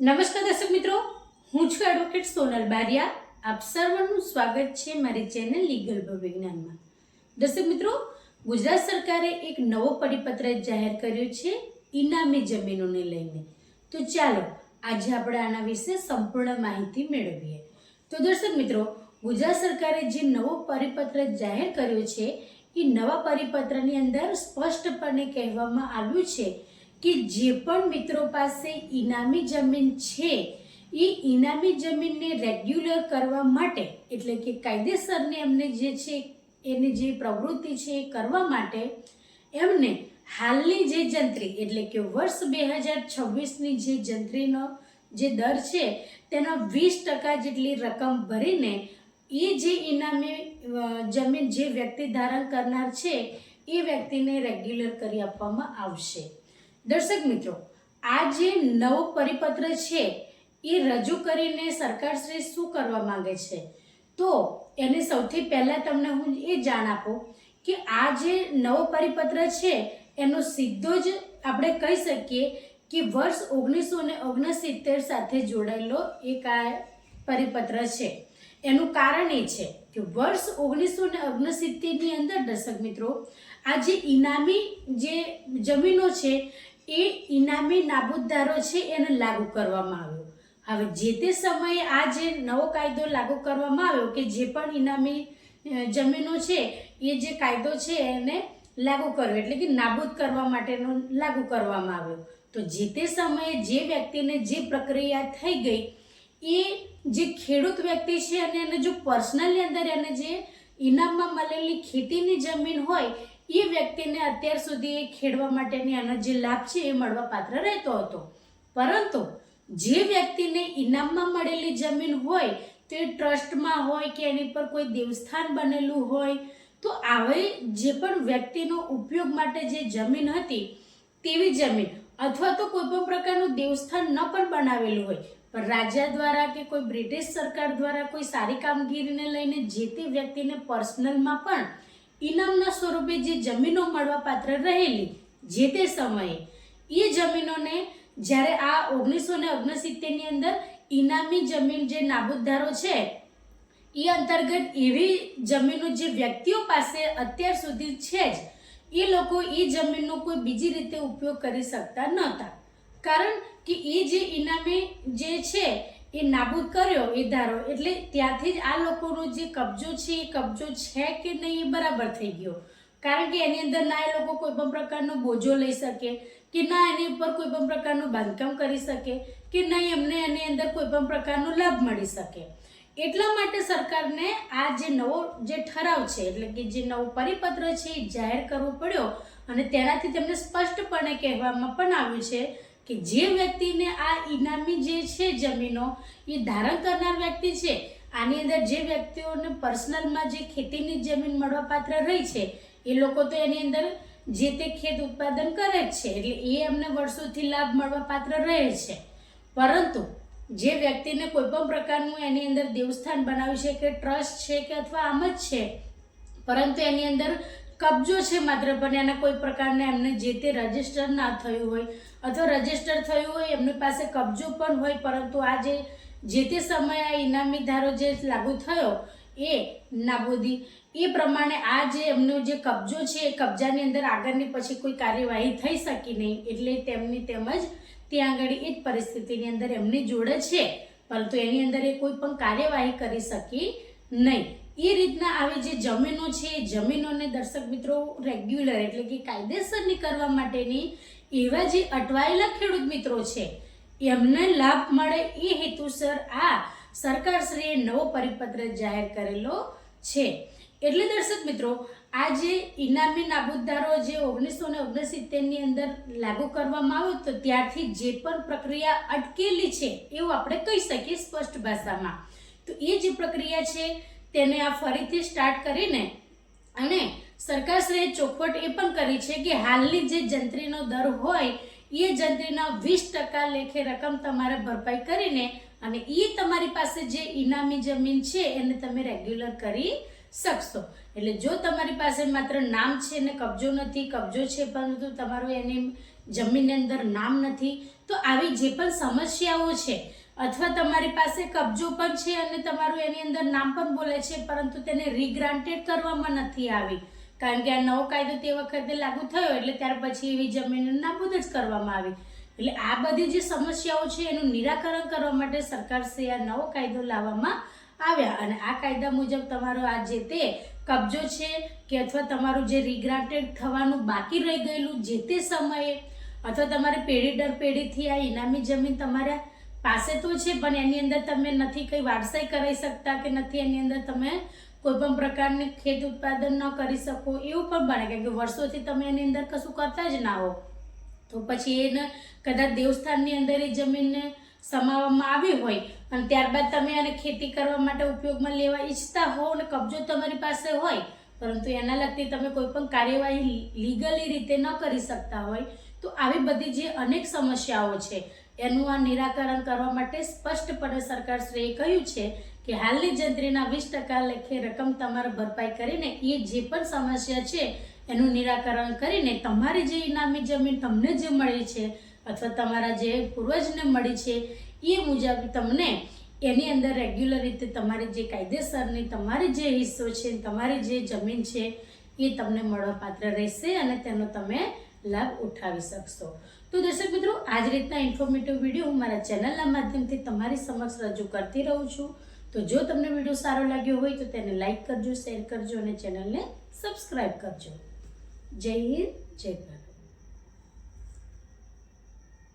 નમસ્કાર દર્શક મિત્રો, હું છું એડવોકેટ સોનલ બારિયા. આપ સર્વનું સ્વાગત છે મારી ચેનલ લીગલ વિજ્ઞાનમાં દર્શક મિત્રો, ગુજરાત સરકારે એક નવો પરિપત્ર જાહેર કર્યો છે ઇનામી જમીનોને લઈને. તો ચાલો, આજે આપણે આના વિશે સંપૂર્ણ માહિતી મેળવીએ. તો દર્શક મિત્રો, ગુજરાત સરકારે જે નવો પરિપત્ર જાહેર કર્યો છે, એ નવા પરિપત્રની અંદર સ્પષ્ટપણે કહેવામાં આવ્યું છે કે જે પણ મિત્રો પાસે ઇનામી જમીન છે, એ ઇનામી જમીનને રેગ્યુલર કરવા માટે, એટલે કે કાયદેસરને એમને જે છે, એની જે પ્રવૃત્તિ છે એ કરવા માટે, એમને હાલની જે જંત્રી, એટલે કે વર્ષ બે હજાર છવ્વીસની જે જંત્રીનો જે દર છે, તેનો વીસ ટકા જેટલી રકમ ભરીને, એ જે ઇનામી જમીન જે વ્યક્તિ ધારણ કરનાર છે, એ વ્યક્તિને રેગ્યુલર કરી આપવામાં આવશે. દર્શક મિત્રો, આ જે નવો પરિપત્ર છે, એ રજૂ કરીને સરકારશ્રી શું કરવા માંગે છે? તો એને સૌથી પહેલાં તમને હું એ જાણ આપું કે આ જે નવો પરિપત્ર છે, એનો સીધો જ આપણે કહી શકીએ કે વર્ષ ઓગણીસો ને ઓગણસિત્તેર સાથે જોડાયેલો એક આ પરિપત્ર છે. એનું કારણ એ છે કે વર્ષ ઓગણીસો ને ઓગણસિત્તેરની અંદર દર્શક મિત્રો, આ જે ઇનામી જે જમીનો છે એ ઇનામી નાબૂદદારો છે એને લાગુ કરવામાં આવ્યો. હવે જે તે સમયે આ જે નવો કાયદો લાગુ કરવામાં આવ્યો કે જે પણ ઇનામી જમીનો છે, એ જે કાયદો છે એને લાગુ કર્યો, એટલે કે નાબૂદ કરવા માટેનો લાગુ કરવામાં આવ્યો. તો જે તે સમયે જે વ્યક્તિને જે પ્રક્રિયા થઈ ગઈ, એ જે ખેડૂત વ્યક્તિ છે અને એને જો પર્સનલી અંદર એને જે ઇનામમાં મળેલી ખેતીની જમીન હોય એ વ્યક્તિને અત્યાર સુધી ખેડવા માટેની આનો જે લાભ છે એ મળવા પાત્ર રહેતો હતો. પરંતુ જે વ્યક્તિને ઇનામમાં મળેલી જમીન હોય, તે ટ્રસ્ટમાં હોય કે એની પર કોઈ દેવસ્થાન બનેલું હોય, તો આવી જે પણ વ્યક્તિનો ઉપયોગ માટે જે જમીન હતી, તેવી જમીન અથવા તો કોઈ પણ પ્રકારનું દેવસ્થાન ન પણ બનાવેલું હોય, પણ રાજા દ્વારા કે કોઈ બ્રિટિશ સરકાર દ્વારા કોઈ સારી કામગીરીને લઈને જે તે વ્યક્તિને પર્સનલમાં પણ ઇનામના સ્વરૂપે જે જમીનો મળવા પાત્ર રહેલી જે તે સમયે, એ જમીનોને જ્યારે આ ઓગણીસો ને ઓગણસિત્તેરની અંદર ઇનામી જમીન જે નાબૂદદારો છે, એ અંતર્ગત એવી જમીનો જે વ્યક્તિઓ પાસે અત્યાર સુધી છે જ, એ લોકો એ જમીનનો કોઈ બીજી રીતે ઉપયોગ કરી શકતા નહોતા. કારણ કે એ જે ઇનામી જે છે એ નાબૂદ કર્યો, એ ધારો. એટલે ત્યાંથી જ આ લોકોનો જે કબજો છે, એ કબજો છે કે નહીં એ બરાબર થઈ ગયો. કારણ કે એની અંદર ના એ લોકો કોઈ પણ પ્રકારનો બોજો લઈ શકે, કે ના એની ઉપર કોઈ પણ પ્રકારનું બાંધકામ કરી શકે, કે નહીં એમને એની અંદર કોઈ પણ પ્રકારનો લાભ મળી શકે. એટલા માટે સરકારને આ જે નવો જે ઠરાવ છે, એટલે કે જે નવો પરિપત્ર છે, એ જાહેર કરવો પડ્યો. અને તેનાથી તેમને સ્પષ્ટપણે કહેવામાં પણ આવ્યું છે કે જે વ્યક્તિને આ ઇનામી જે છે જમીનો એ ધારણ કરનાર વ્યક્તિ છે, આની અંદર જે વ્યક્તિઓને પર્સનલમાં જે ખેતીની જમીન મળવાપાત્ર રહી છે, એ લોકો તો એની અંદર જે તે ખેત ઉત્પાદન કરે જ છે, એટલે એ એમને વર્ષોથી લાભ મળવાપાત્ર રહે છે. પરંતુ જે વ્યક્તિને કોઈ પણ પ્રકારનું એની અંદર દેવસ્થાન બનાવ્યું છે કે ટ્રસ્ટ છે કે અથવા આમ જ છે, પરંતુ એની અંદર કબજો છે માત્ર, પણ એના કોઈ પ્રકારના એમને જે તે રજિસ્ટર ના થયું હોય અથવા રજિસ્ટર થયું હોય, એમની પાસે કબજો પણ હોય, પરંતુ આ જે જે તે સમયે આ ઇનામી ધારો જે લાગુ થયો, એ નાબૂદી એ પ્રમાણે આ જે એમનો જે કબજો છે, એ કબજાની અંદર આગળની પછી કોઈ કાર્યવાહી થઈ શકી નહીં, એટલે તેમની તેમજ ત્યાં આગળ એ જ પરિસ્થિતિની અંદર એમની જોડે છે, પરંતુ એની અંદર એ કોઈ પણ કાર્યવાહી કરી શકી નહીં. એ રીતના આવી જે જમીનો છે, એ જમીનોને દર્શક મિત્રો રેગ્યુલર એટલે કે કાયદેસરની કરવા માટેની એવા જે અટવાયેલા ખેડૂત મિત્રો છે, એમને લાભ મળે એ હેતુસર આ સરકારશ્રીએ નવો પરિપત્ર જાહેર કરેલો છે. એટલે દર્શક મિત્રો, આ જે ઇનામી નાબૂદદારો જે ઓગણીસો ને ઓગણસિત્તેરની અંદર લાગુ કરવામાં આવ્યો તો ત્યારથી જે પણ પ્રક્રિયા અટકેલી છે, એવું આપણે કહી શકીએ સ્પષ્ટ ભાષામાં. તો એ જે પ્રક્રિયા છે તેને આ ફરીથી સ્ટાર્ટ કરીને અને સરકારશ્રીએ ચોખવટ એ પણ કરી છે કે હાલની જે જંત્રીનો દર હોય, એ જંત્રીના વીસ ટકા લેખે રકમ તમારે ભરપાઈ કરીને અને એ તમારી પાસે જે ઇનામી જમીન છે, એને તમે રેગ્યુલર કરી શકશો. એટલે જો તમારી પાસે માત્ર નામ છે ને કબજો નથી, કબજો છે પરંતુ તમારું એની જમીનની અંદર નામ નથી, તો આવી જે પણ સમસ્યાઓ છે અથવા તમારી પાસે કબજો પણ છે અને તમારું એની અંદર નામ પણ બોલે છે, પરંતુ તેને રીગ્રાન્ટેડ કરવામાં નથી આવી. કારણ કે આ નવો કાયદો તે વખતે લાગુ થયો એટલે ત્યાર પછી એવી જમીન નાબૂદ જ કરવામાં આવી. એટલે આ બધી જે સમસ્યાઓ છે એનું નિરાકરણ કરવા માટે સરકારશ્રી આ નવો કાયદો લાવવામાં આવ્યા. અને આ કાયદા મુજબ તમારો આ જે તે કબજો છે કે અથવા તમારું જે રિગ્રાન્ટેડ થવાનું બાકી રહી ગયેલું જે તે સમયે, અથવા તમારે પેઢી દર પેઢીથી આ ઇનામી જમીન તમારા પાસે તો છે, પણ એની અંદર તમે નથી કંઈ વારસાઈ કરાવી શકતા કે નથી એની અંદર તમે કોઈ પણ પ્રકારની ખેત ઉત્પાદન ન કરી શકો, એવું પણ બને. કારણ કે વર્ષોથી તમે એની અંદર કશું કરતા જ ના હો. તો પછી એને કદાચ દેવસ્થાનની અંદર એ જમીનને સમાવવામાં આવી હોય, અને ત્યારબાદ તમે એને ખેતી કરવા માટે ઉપયોગમાં લેવા ઈચ્છતા હો અને કબજો તમારી પાસે હોય, પરંતુ એના લગતી તમે કોઈ પણ કાર્યવાહી લીગલી રીતે ન કરી શકતા હોય, તો આવી બધી જે અનેક સમસ્યાઓ છે એનું આ નિરાકરણ કરવા માટે સ્પષ્ટપણે સરકારશ્રીએ કહ્યું છે કે હાલની જંત્રીના વીસ ટકા લેખે રકમ તમારે ભરપાઈ કરીને એ જે પણ સમસ્યા છે એનું નિરાકરણ કરીને તમારી જે ઇનામી જમીન તમને જે મળી છે અથવા તમારા જે પૂર્વજને મળી છે, એ મુજબ તમને એની અંદર રેગ્યુલર રીતે તમારી જે કાયદેસરની તમારી જે હિસ્સો છે, તમારી જે જમીન છે, એ તમને મળવાપાત્ર રહેશે અને તેનો તમે લાભ ઉઠાવી શકશો. તો દર્શક મિત્રો આ જ રીતના ઇન્ફોર્મેટિવ વીડિયો હું મારા ચેનલના માધ્યમથી તમારી સમક્ષ રજૂ કરતી રહું છું. તો જો તમને વીડિયો સારો લાગ્યો હોય તો તેને લાઇક કરજો શેર કરજો અને ચેનલને સબસ્ક્રાઈબ કરજો. જય હિન્દ, જય ભારત.